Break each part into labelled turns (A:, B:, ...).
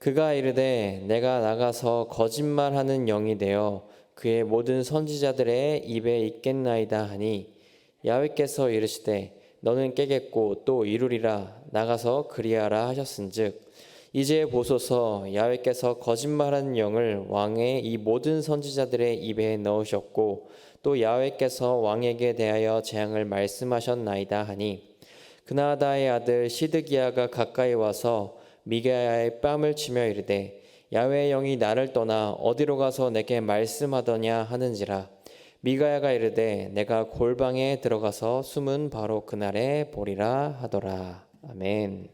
A: 그가 이르되 내가 나가서 거짓말하는 영이 되어 그의 모든 선지자들의 입에 있겠나이다 하니 야훼께서 이르시되 너는 깨겠고 또 이루리라 나가서 그리하라 하셨은즉 이제 보소서 야훼께서 거짓말하는 영을 왕의 이 모든 선지자들의 입에 넣으셨고 또 야훼께서 왕에게 대하여 재앙을 말씀하셨나이다 하니 그나다의 아들 시드기야가 가까이 와서 미가야의 뺨을 치며 이르되 야훼의 영이 나를 떠나 어디로 가서 내게 말씀하더냐 하는지라 미가야가 이르되 내가 골방에 들어가서 숨은 바로 그날에 보리라 하더라 아멘.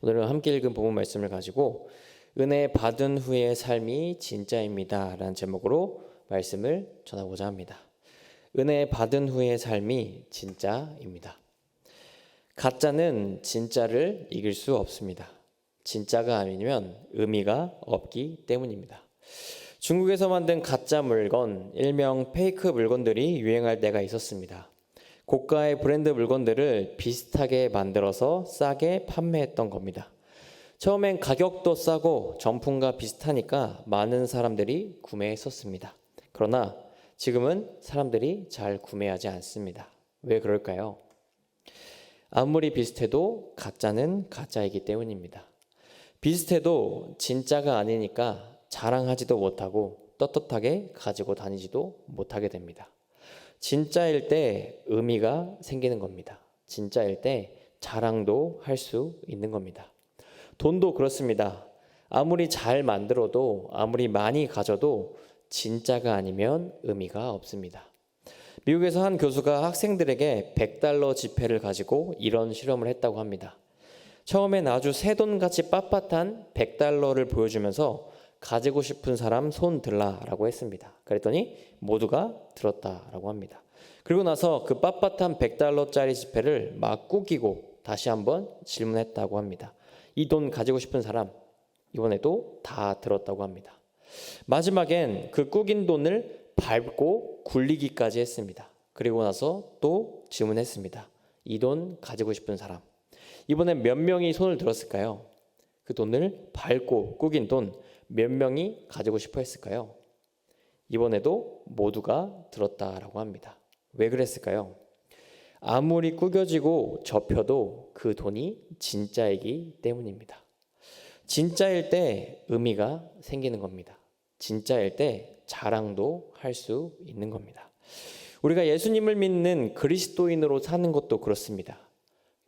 A: 오늘은 함께 읽은 본문 말씀을 가지고 은혜 받은 후의 삶이 진짜입니다 라는 제목으로 말씀을 전하고자 합니다. 은혜 받은 후의 삶이 진짜입니다. 가짜는 진짜를 이길 수 없습니다. 진짜가 아니면 의미가 없기 때문입니다. 중국에서 만든 가짜 물건, 일명 페이크 물건들이 유행할 때가 있었습니다. 고가의 브랜드 물건들을 비슷하게 만들어서 싸게 판매했던 겁니다. 처음엔 가격도 싸고 정품과 비슷하니까 많은 사람들이 구매했었습니다. 그러나 지금은 사람들이 잘 구매하지 않습니다. 왜 그럴까요? 아무리 비슷해도 가짜는 가짜이기 때문입니다. 비슷해도 진짜가 아니니까 자랑하지도 못하고 떳떳하게 가지고 다니지도 못하게 됩니다. 진짜일 때 의미가 생기는 겁니다. 진짜일 때 자랑도 할 수 있는 겁니다. 돈도 그렇습니다. 아무리 잘 만들어도 아무리 많이 가져도 진짜가 아니면 의미가 없습니다. 미국에서 한 교수가 학생들에게 100달러 지폐를 가지고 이런 실험을 했다고 합니다. 처음엔 아주 새돈같이 빳빳한 100달러를 보여주면서 가지고 싶은 사람 손 들라라고 했습니다. 그랬더니 모두가 들었다라고 합니다. 그리고 나서 그 빳빳한 100달러짜리 지폐를 막 꾸기고 다시 한번 질문했다고 합니다. 이 돈 가지고 싶은 사람 이번에도 다 들었다고 합니다. 마지막엔 그 꾸긴 돈을 밟고 굴리기까지 했습니다. 그리고 나서 또 질문했습니다. 이 돈 가지고 싶은 사람. 이번엔 몇 명이 손을 들었을까요? 그 돈을 밟고 꾸긴 돈 몇 명이 가지고 싶어 했을까요? 이번에도 모두가 들었다라고 합니다. 왜 그랬을까요? 아무리 꾸겨지고 접혀도 그 돈이 진짜이기 때문입니다. 진짜일 때 의미가 생기는 겁니다. 진짜일 때 자랑도 할 수 있는 겁니다. 우리가 예수님을 믿는 그리스도인으로 사는 것도 그렇습니다.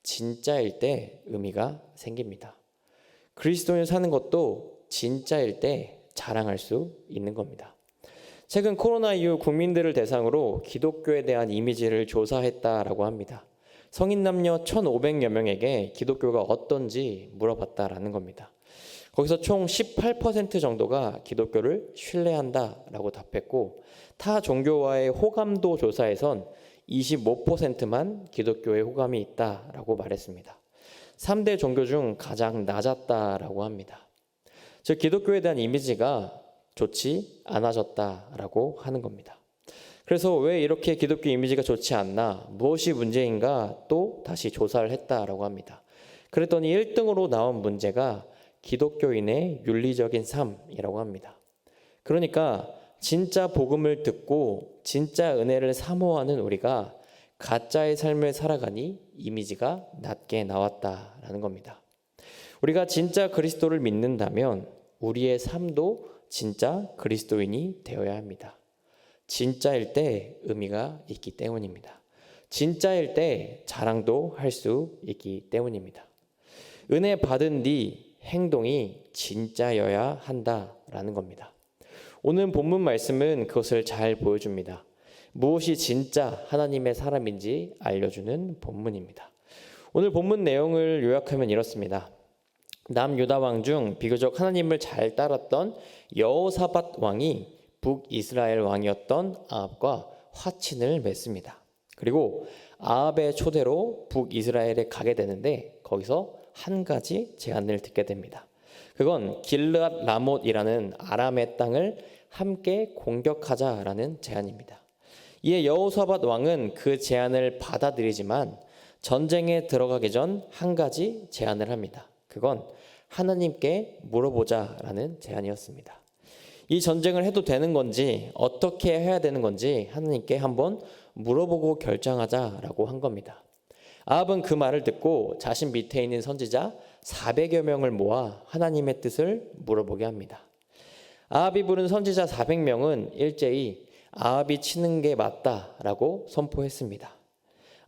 A: 진짜일 때 의미가 생깁니다. 그리스도인 사는 것도 진짜일 때 자랑할 수 있는 겁니다. 최근 코로나 이후 국민들을 대상으로 기독교에 대한 이미지를 조사했다라고 합니다. 성인 남녀 1,500여 명에게 기독교가 어떤지 물어봤다라는 겁니다. 거기서 총 18% 정도가 기독교를 신뢰한다라고 답했고 타 종교와의 호감도 조사에선 25%만 기독교에 호감이 있다라고 말했습니다. 3대 종교 중 가장 낮았다라고 합니다. 즉 기독교에 대한 이미지가 좋지 않아졌다라고 하는 겁니다. 그래서 왜 이렇게 기독교 이미지가 좋지 않나, 무엇이 문제인가 또 다시 조사를 했다라고 합니다. 그랬더니 1등으로 나온 문제가 기독교인의 윤리적인 삶이라고 합니다. 그러니까 진짜 복음을 듣고 진짜 은혜를 사모하는 우리가 가짜의 삶을 살아가니 이미지가 낮게 나왔다라는 겁니다. 우리가 진짜 그리스도를 믿는다면 우리의 삶도 진짜 그리스도인이 되어야 합니다. 진짜일 때 의미가 있기 때문입니다. 진짜일 때 자랑도 할 수 있기 때문입니다. 은혜 받은 뒤 행동이 진짜여야 한다라는 겁니다. 오늘 본문 말씀은 그것을 잘 보여줍니다. 무엇이 진짜 하나님의 사람인지 알려주는 본문입니다. 오늘 본문 내용을 요약하면 이렇습니다. 남유다 왕 중 비교적 하나님을 잘 따랐던 여호사밧 왕이 북이스라엘 왕이었던 아합과 화친을 맺습니다. 그리고 아합의 초대로 북이스라엘에 가게 되는데 거기서 한 가지 제안을 듣게 됩니다. 그건 길르앗 라못이라는 아람의 땅을 함께 공격하자라는 제안입니다. 이에 여호사밧 왕은 그 제안을 받아들이지만 전쟁에 들어가기 전 한 가지 제안을 합니다. 그건 하나님께 물어보자라는 제안이었습니다. 이 전쟁을 해도 되는 건지 어떻게 해야 되는 건지 하나님께 한번 물어보고 결정하자라고 한 겁니다. 아합은 그 말을 듣고 자신 밑에 있는 선지자 400여 명을 모아 하나님의 뜻을 물어보게 합니다. 아합이 부른 선지자 400명은 일제히 아합이 치는 게 맞다라고 선포했습니다.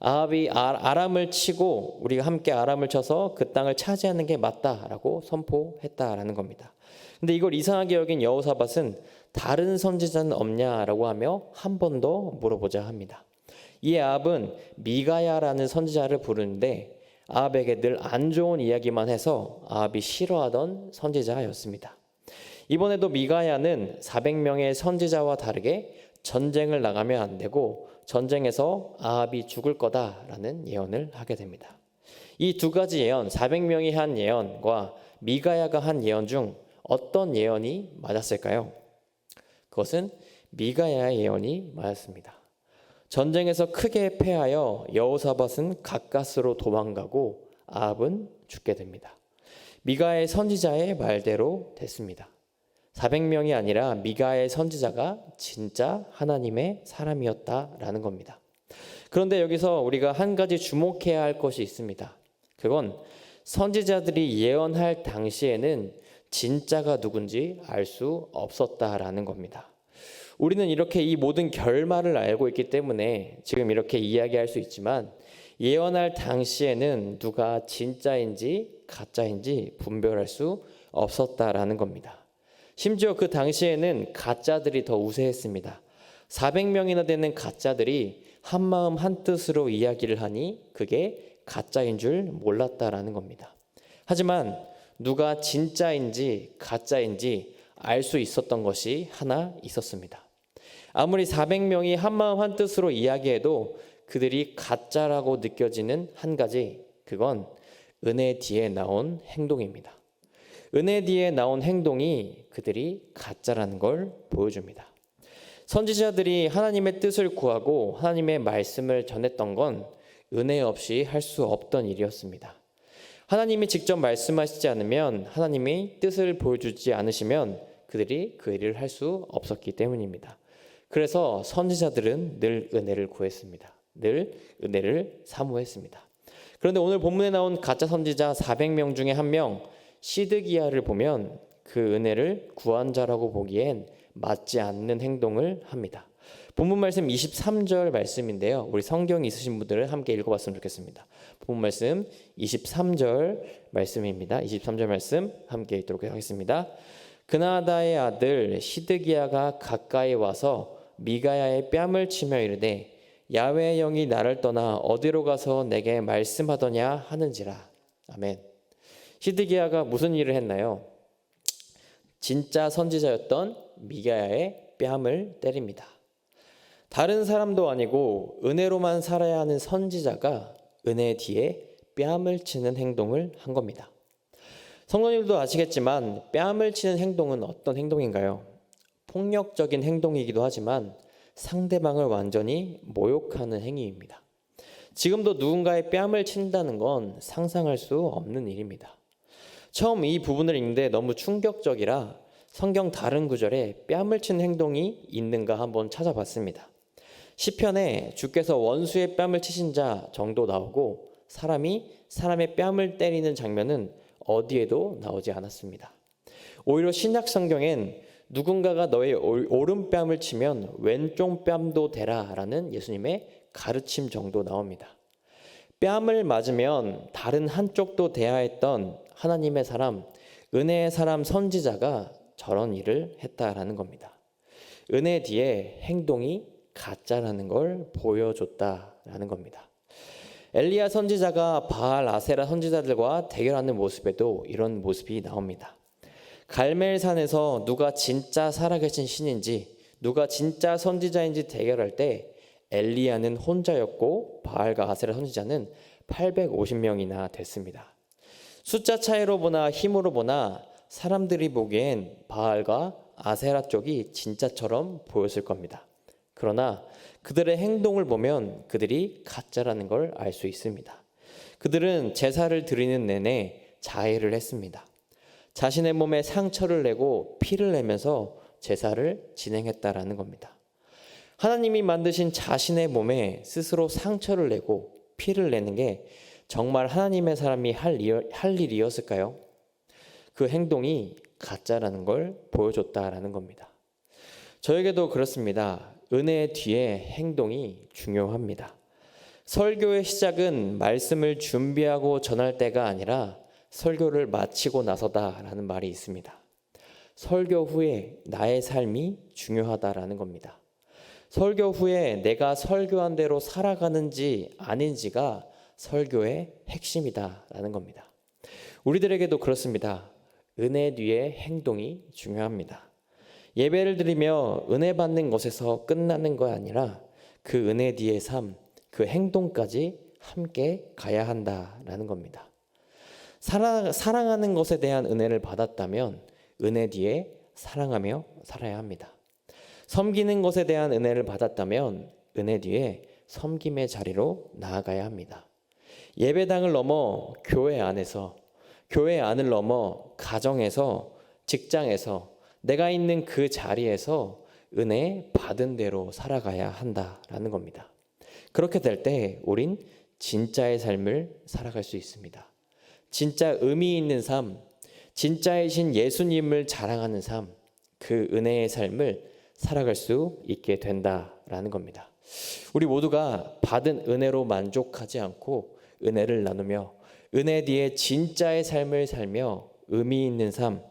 A: 아합이 아- 아람을 치고 우리가 함께 아람을 쳐서 그 땅을 차지하는 게 맞다라고 선포했다라는 겁니다. 근데 이걸 이상하게 여긴 여호사밧은 다른 선지자는 없냐라고 하며 한 번 더 물어보자 합니다. 이 아합은 미가야라는 선지자를 부르는데 아합에게 늘 안 좋은 이야기만 해서 아합이 싫어하던 선지자였습니다. 이번에도 미가야는 400명의 선지자와 다르게 전쟁을 나가면 안 되고 전쟁에서 아합이 죽을 거다라는 예언을 하게 됩니다. 이 두 가지 예언, 400명이 한 예언과 미가야가 한 예언 중 어떤 예언이 맞았을까요? 그것은 미가야의 예언이 맞았습니다. 전쟁에서 크게 패하여 여호사밧은 가까스로 도망가고 아합은 죽게 됩니다. 미가의 선지자의 말대로 됐습니다. 400명이 아니라 미가의 선지자가 진짜 하나님의 사람이었다라는 겁니다. 그런데 여기서 우리가 한 가지 주목해야 할 것이 있습니다. 그건 선지자들이 예언할 당시에는 진짜가 누군지 알 수 없었다라는 겁니다. 우리는 이렇게 이 모든 결말을 알고 있기 때문에 지금 이렇게 이야기할 수 있지만 예언할 당시에는 누가 진짜인지 가짜인지 분별할 수 없었다라는 겁니다. 심지어 그 당시에는 가짜들이 더 우세했습니다. 400명이나 되는 가짜들이 한 마음 한 뜻으로 이야기를 하니 그게 가짜인 줄 몰랐다라는 겁니다. 하지만 누가 진짜인지 가짜인지 알 수 있었던 것이 하나 있었습니다. 아무리 400명이 한 마음 한 뜻으로 이야기해도 그들이 가짜라고 느껴지는 한 가지 그건 은혜 뒤에 나온 행동입니다. 은혜 뒤에 나온 행동이 그들이 가짜라는 걸 보여줍니다. 선지자들이 하나님의 뜻을 구하고 하나님의 말씀을 전했던 건 은혜 없이 할 수 없던 일이었습니다. 하나님이 직접 말씀하시지 않으면 하나님이 뜻을 보여주지 않으시면 그들이 그 일을 할 수 없었기 때문입니다. 그래서 선지자들은 늘 은혜를 구했습니다. 늘 은혜를 사모했습니다. 그런데 오늘 본문에 나온 가짜 선지자 400명 중에 한 명 시드기야를 보면 그 은혜를 구한 자라고 보기엔 맞지 않는 행동을 합니다. 본문 말씀 23절 말씀인데요. 우리 성경 있으신 분들은 함께 읽어봤으면 좋겠습니다. 본문 말씀 23절 말씀입니다. 23절 말씀 함께 읽도록 하겠습니다. 그나다의 아들 시드기야가 가까이 와서 미가야의 뺨을 치며 이르되 야외의 영이 나를 떠나 어디로 가서 내게 말씀하더냐 하는지라. 아멘. 시드기야가 무슨 일을 했나요? 진짜 선지자였던 미가야의 뺨을 때립니다. 다른 사람도 아니고 은혜로만 살아야 하는 선지자가 은혜 뒤에 뺨을 치는 행동을 한 겁니다. 성도님도 아시겠지만 뺨을 치는 행동은 어떤 행동인가요? 폭력적인 행동이기도 하지만 상대방을 완전히 모욕하는 행위입니다. 지금도 누군가의 뺨을 친다는 건 상상할 수 없는 일입니다. 처음 이 부분을 읽는데 너무 충격적이라 성경 다른 구절에 뺨을 치는 행동이 있는가 한번 찾아봤습니다. 시편에 주께서 원수의 뺨을 치신 자 정도 나오고 사람이 사람의 뺨을 때리는 장면은 어디에도 나오지 않았습니다. 오히려 신약 성경엔 누군가가 너의 오른뺨을 치면 왼쪽 뺨도 대라라는 예수님의 가르침 정도 나옵니다. 뺨을 맞으면 다른 한쪽도 대야 했던 하나님의 사람, 은혜의 사람 선지자가 저런 일을 했다라는 겁니다. 은혜 뒤에 행동이 가짜라는 걸 보여줬다라는 겁니다. 엘리야 선지자가 바알 아세라 선지자들과 대결하는 모습에도 이런 모습이 나옵니다. 갈멜산에서 누가 진짜 살아계신 신인지 누가 진짜 선지자인지 대결할 때 엘리야는 혼자였고 바알과 아세라 선지자는 850명이나 됐습니다. 숫자 차이로 보나 힘으로 보나 사람들이 보기엔 바알과 아세라 쪽이 진짜처럼 보였을 겁니다. 그러나 그들의 행동을 보면 그들이 가짜라는 걸 알 수 있습니다. 그들은 제사를 드리는 내내 자해를 했습니다. 자신의 몸에 상처를 내고 피를 내면서 제사를 진행했다라는 겁니다. 하나님이 만드신 자신의 몸에 스스로 상처를 내고 피를 내는 게 정말 하나님의 사람이 할, 일, 할 일이었을까요? 그 행동이 가짜라는 걸 보여줬다라는 겁니다. 저에게도 그렇습니다. 은혜 뒤에 행동이 중요합니다. 설교의 시작은 말씀을 준비하고 전할 때가 아니라 설교를 마치고 나서다라는 말이 있습니다. 설교 후에 나의 삶이 중요하다라는 겁니다. 설교 후에 내가 설교한 대로 살아가는지 아닌지가 설교의 핵심이다라는 겁니다. 우리들에게도 그렇습니다. 은혜 뒤에 행동이 중요합니다. 예배를 드리며 은혜 받는 것에서 끝나는 거 아니라 그 은혜 뒤의 삶, 그 행동까지 함께 가야 한다라는 겁니다. 사랑, 사랑하는 것에 대한 은혜를 받았다면 은혜 뒤에 사랑하며 살아야 합니다. 섬기는 것에 대한 은혜를 받았다면 은혜 뒤에 섬김의 자리로 나아가야 합니다. 예배당을 넘어 교회 안에서, 교회 안을 넘어 가정에서, 직장에서, 내가 있는 그 자리에서 은혜 받은 대로 살아가야 한다라는 겁니다. 그렇게 될 때 우린 진짜의 삶을 살아갈 수 있습니다. 진짜 의미 있는 삶, 진짜이신 예수님을 자랑하는 삶, 그 은혜의 삶을 살아갈 수 있게 된다라는 겁니다. 우리 모두가 받은 은혜로 만족하지 않고 은혜를 나누며 은혜 뒤에 진짜의 삶을 살며 의미 있는 삶,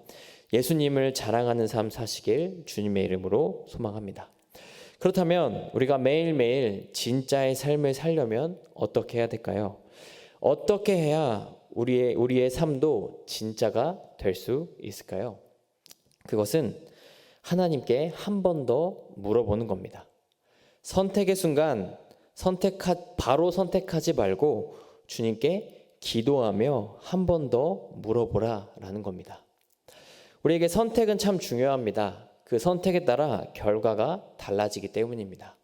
A: 예수님을 자랑하는 삶 사시길 주님의 이름으로 소망합니다. 그렇다면 우리가 매일매일 진짜의 삶을 살려면 어떻게 해야 될까요? 어떻게 해야 우리의 우리의 삶도 진짜가 될 수 있을까요? 그것은 하나님께 한 번 더 물어보는 겁니다. 선택의 순간 선택하 바로 선택하지 말고 주님께 기도하며 한 번 더 물어보라라는 겁니다. 우리에게 선택은 참 중요합니다. 그 선택에 따라 결과가 달라지기 때문입니다.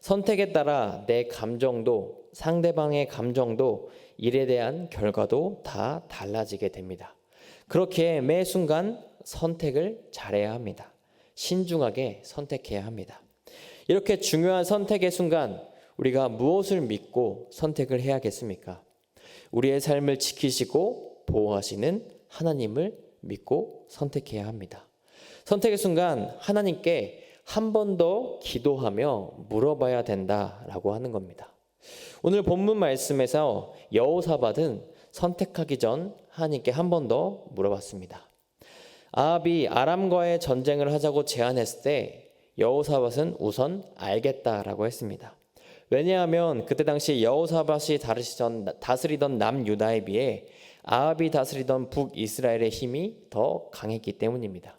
A: 선택에 따라 내 감정도 상대방의 감정도 일에 대한 결과도 다 달라지게 됩니다. 그렇게 매 순간 선택을 잘해야 합니다. 신중하게 선택해야 합니다. 이렇게 중요한 선택의 순간 우리가 무엇을 믿고 선택을 해야겠습니까? 우리의 삶을 지키시고 보호하시는 하나님을 믿고 선택해야 합니다. 선택의 순간 하나님께 한 번 더 기도하며 물어봐야 된다라고 하는 겁니다. 오늘 본문 말씀에서 여호사밧은 선택하기 전 하나님께 한 번 더 물어봤습니다. 아합이 아람과의 전쟁을 하자고 제안했을 때 여호사밧은 우선 알겠다라고 했습니다. 왜냐하면 그때 당시 여호사밧이 다스리던 남유다에 비해 아합이 다스리던 북이스라엘의 힘이 더 강했기 때문입니다.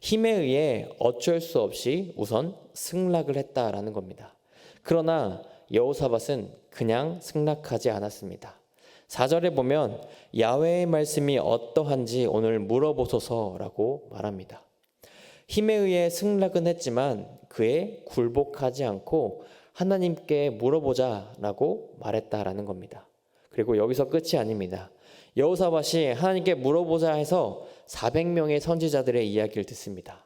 A: 힘에 의해 어쩔 수 없이 우선 승락을 했다라는 겁니다. 그러나 여호사밧은 그냥 승낙하지 않았습니다. 4절에 보면 야외의 말씀이 어떠한지 오늘 물어보소서라고 말합니다. 힘에 의해 승낙은 했지만 그에 굴복하지 않고 하나님께 물어보자라고 말했다라는 겁니다. 그리고 여기서 끝이 아닙니다. 여호사밧이 하나님께 물어보자 해서 400명의 선지자들의 이야기를 듣습니다.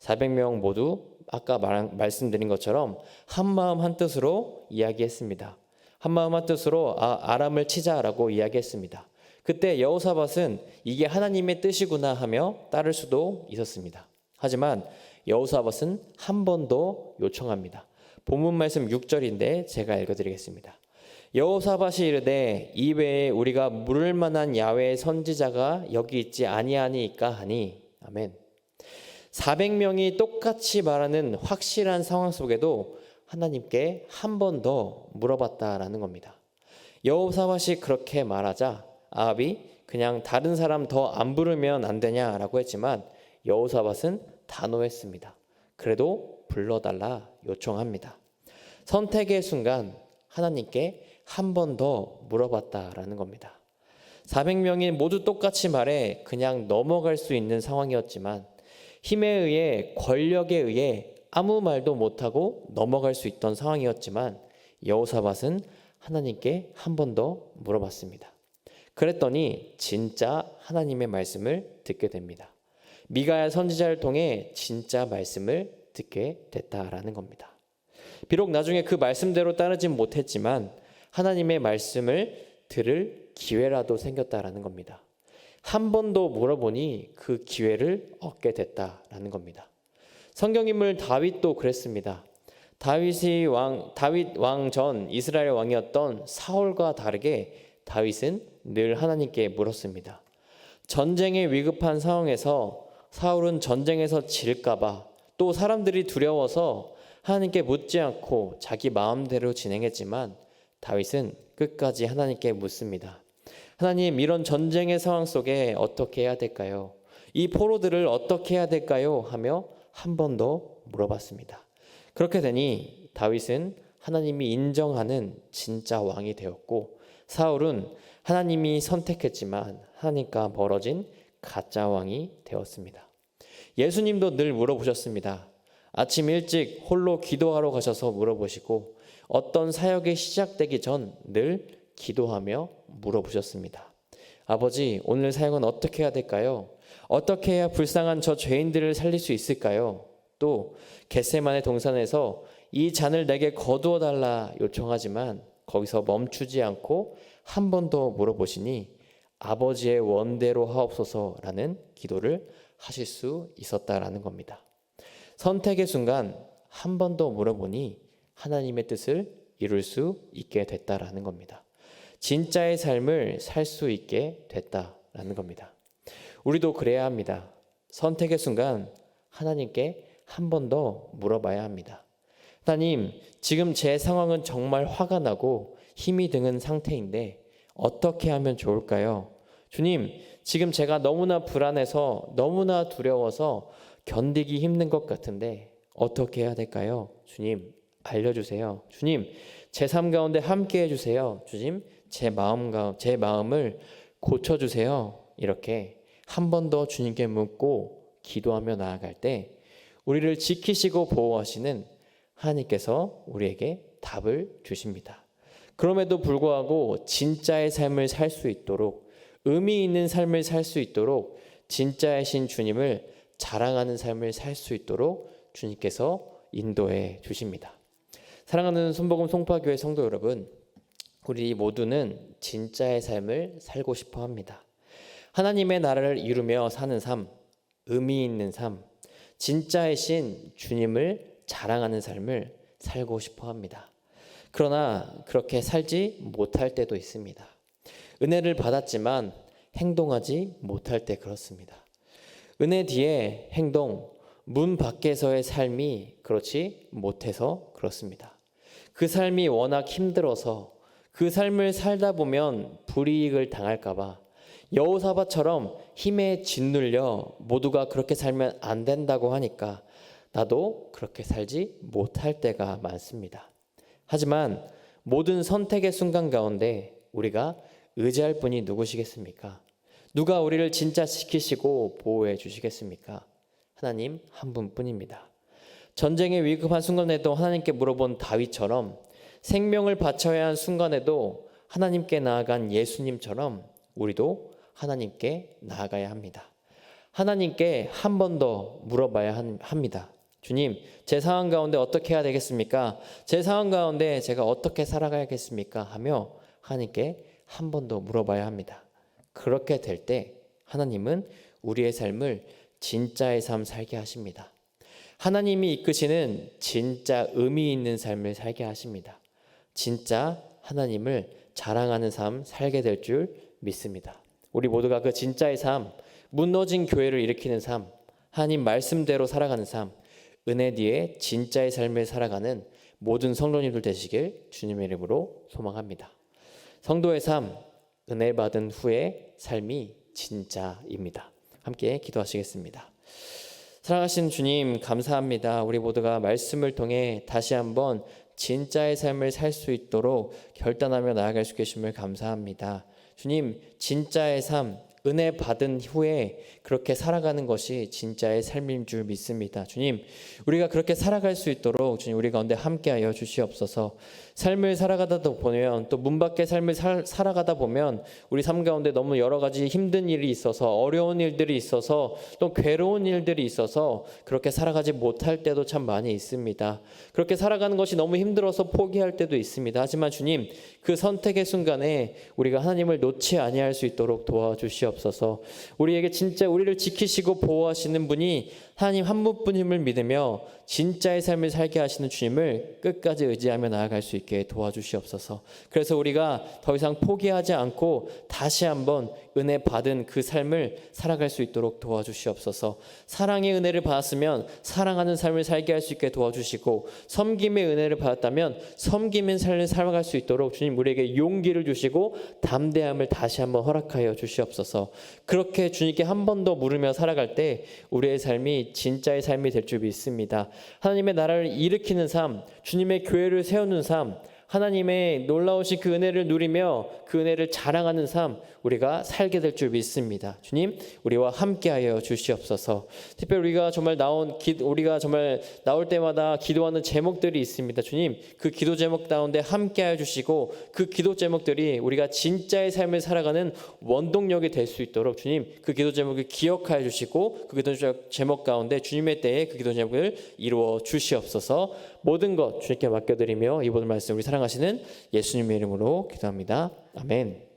A: 400명 모두 아까 말, 말씀드린 것처럼 한 마음 한 뜻으로 이야기했습니다. 한 마음 한 뜻으로 아, 아람을 치자라고 이야기했습니다. 그때 여호사밧은 이게 하나님의 뜻이구나 하며 따를 수도 있었습니다. 하지만 여호사밧은 한번더 요청합니다. 본문 말씀 6절인데 제가 읽어드리겠습니다. 여호사밧이 이르되 이외에 우리가 물을 만한 야외의 선지자가 여기 있지 아니하니까 하니 아멘. 400명이 똑같이 말하는 확실한 상황 속에도 하나님께 한 번 더 물어봤다라는 겁니다. 여호사밧이 그렇게 말하자 아합이 그냥 다른 사람 더 안 부르면 안 되냐라고 했지만 여호사밧은 단호했습니다. 그래도 불러달라 요청합니다. 선택의 순간 하나님께 한 번 더 물어봤다라는 겁니다. 400명이 모두 똑같이 말해 그냥 넘어갈 수 있는 상황이었지만 힘에 의해 권력에 의해 아무 말도 못하고 넘어갈 수 있던 상황이었지만 여호사밧은 하나님께 한 번 더 물어봤습니다. 그랬더니 진짜 하나님의 말씀을 듣게 됩니다. 미가야 선지자를 통해 진짜 말씀을 듣게 됐다라는 겁니다. 비록 나중에 그 말씀대로 따르진 못했지만 하나님의 말씀을 들을 기회라도 생겼다라는 겁니다. 한번더 물어보니 그 기회를 얻게 됐다라는 겁니다. 성경 인물 다윗도 그랬습니다. 다윗이 왕 다윗 왕 전 이스라엘 왕이었던 사울과 다르게 다윗은 늘 하나님께 물었습니다. 전쟁의 위급한 상황에서 사울은 전쟁에서 질까봐 또 사람들이 두려워서 하나님께 묻지 않고 자기 마음대로 진행했지만 다윗은 끝까지 하나님께 묻습니다. 하나님, 이런 전쟁의 상황 속에 어떻게 해야 될까요? 이 포로들을 어떻게 해야 될까요? 하며 한 번 더 물어봤습니다. 그렇게 되니 다윗은 하나님이 인정하는 진짜 왕이 되었고 사울은 하나님이 선택했지만 하나님과 멀어진 가짜 왕이 되었습니다. 예수님도 늘 물어보셨습니다. 아침 일찍 홀로 기도하러 가셔서 물어보시고 어떤 사역이 시작되기 전 늘 기도하며 물어보셨습니다. 아버지, 오늘 사역은 어떻게 해야 될까요? 어떻게 해야 불쌍한 저 죄인들을 살릴 수 있을까요? 또 겟세만의 동산에서 이 잔을 내게 거두어 달라 요청하지만 거기서 멈추지 않고 한 번 더 물어보시니 아버지의 원대로 하옵소서라는 기도를 하실 수 있었다라는 겁니다. 선택의 순간 한 번 더 물어보니 하나님의 뜻을 이룰 수 있게 됐다라는 겁니다. 진짜의 삶을 살 수 있게 됐다라는 겁니다. 우리도 그래야 합니다. 선택의 순간 하나님께 한 번 더 물어봐야 합니다. 하나님, 지금 제 상황은 정말 화가 나고 힘이 드는 상태인데 어떻게 하면 좋을까요? 주님, 지금 제가 너무나 불안해서 너무나 두려워서 견디기 힘든 것 같은데 어떻게 해야 될까요? 주님, 알려주세요. 주님, 제 삶 가운데 함께 해주세요. 주님, 제 마음과 제 마음을 고쳐 주세요. 이렇게 한 번 더 주님께 묻고 기도하며 나아갈 때 우리를 지키시고 보호하시는 하나님께서 우리에게 답을 주십니다. 그럼에도 불구하고 진짜의 삶을 살 수 있도록 의미 있는 삶을 살 수 있도록 진짜이신 주님을 자랑하는 삶을 살 수 있도록 주님께서 인도해 주십니다. 사랑하는 손복음 송파교회 성도 여러분, 우리 모두는 진짜의 삶을 살고 싶어 합니다. 하나님의 나라를 이루며 사는 삶, 의미 있는 삶, 진짜이신 주님을 자랑하는 삶을 살고 싶어 합니다. 그러나 그렇게 살지 못할 때도 있습니다. 은혜를 받았지만 행동하지 못할 때 그렇습니다. 은혜 뒤에 행동, 문 밖에서의 삶이 그렇지 못해서 그렇습니다. 그 삶이 워낙 힘들어서 그 삶을 살다 보면 불이익을 당할까봐 여호사바처럼 힘에 짓눌려 모두가 그렇게 살면 안 된다고 하니까 나도 그렇게 살지 못할 때가 많습니다. 하지만 모든 선택의 순간 가운데 우리가 의지할 분이 누구시겠습니까? 누가 우리를 진짜 지키시고 보호해 주시겠습니까? 하나님 한 분뿐입니다. 전쟁의 위급한 순간에도 하나님께 물어본 다윗처럼 생명을 바쳐야 한 순간에도 하나님께 나아간 예수님처럼 우리도 하나님께 나아가야 합니다. 하나님께 한 번 더 물어봐야 합니다. 주님, 제 상황 가운데 어떻게 해야 되겠습니까? 제 상황 가운데 제가 어떻게 살아가야겠습니까? 하며 하나님께 한 번 더 물어봐야 합니다. 그렇게 될 때 하나님은 우리의 삶을 진짜의 삶 살게 하십니다. 하나님이 이끄시는 진짜 의미 있는 삶을 살게 하십니다. 진짜 하나님을 자랑하는 삶 살게 될 줄 믿습니다. 우리 모두가 그 진짜의 삶, 무너진 교회를 일으키는 삶, 하나님 말씀대로 살아가는 삶, 은혜 뒤에 진짜의 삶을 살아가는 모든 성도님들 되시길 주님의 이름으로 소망합니다. 성도의 삶, 은혜 받은 후의 삶이 진짜입니다. 함께 기도하시겠습니다. 사랑하신 주님, 감사합니다. 우리 모두가 말씀을 통해 다시 한번 진짜의 삶을 살 수 있도록 결단하며 나아갈 수 계심을 감사합니다. 주님, 진짜의 삶, 은혜 받은 후에 그렇게 살아가는 것이 진짜의 삶인 줄 믿습니다. 주님, 우리가 그렇게 살아갈 수 있도록 주님 우리 가운데 함께하여 주시옵소서. 삶을 살아가다 보면 또 문 밖의 삶을 살, 살아가다 보면 우리 삶 가운데 너무 여러 가지 힘든 일이 있어서 어려운 일들이 있어서 또 괴로운 일들이 있어서 그렇게 살아가지 못할 때도 참 많이 있습니다. 그렇게 살아가는 것이 너무 힘들어서 포기할 때도 있습니다. 하지만 주님 그 선택의 순간에 우리가 하나님을 놓지 아니할 수 있도록 도와주시옵소서. 우리에게 진짜 우리를 지키시고 보호하시는 분이 하나님 한 분뿐임을 믿으며 진짜의 삶을 살게 하시는 주님을 끝까지 의지하며 나아갈 수 있게 도와주시옵소서. 그래서 우리가 더 이상 포기하지 않고 다시 한번 은혜 받은 그 삶을 살아갈 수 있도록 도와주시옵소서. 사랑의 은혜를 받았으면 사랑하는 삶을 살게 할 수 있게 도와주시고 섬김의 은혜를 받았다면 섬김의 삶을 살아갈 수 있도록 주님 우리에게 용기를 주시고 담대함을 다시 한번 허락하여 주시옵소서. 그렇게 주님께 한 번 더 물으며 살아갈 때 우리의 삶이 진짜의 삶이 될 줄 믿습니다. 하나님의 나라를 일으키는 삶, 주님의 교회를 세우는 삶, 하나님의 놀라우신 그 은혜를 누리며 그 은혜를 자랑하는 삶 우리가 살게 될 줄 믿습니다. 주님, 우리와 함께하여 주시옵소서. 특별히 우리가 정말 나온 기, 우리가 정말 나올 때마다 기도하는 제목들이 있습니다. 주님, 그 기도 제목 가운데 함께하여 주시고 그 기도 제목들이 우리가 진짜의 삶을 살아가는 원동력이 될 수 있도록 주님, 그 기도 제목을 기억하여 주시고 그 기도 제목 가운데 주님의 때에 그 기도 제목을 이루어 주시옵소서. 모든 것 주님께 맡겨드리며 이번 말씀 우리 사랑하시는 예수님의 이름으로 기도합니다. 아멘.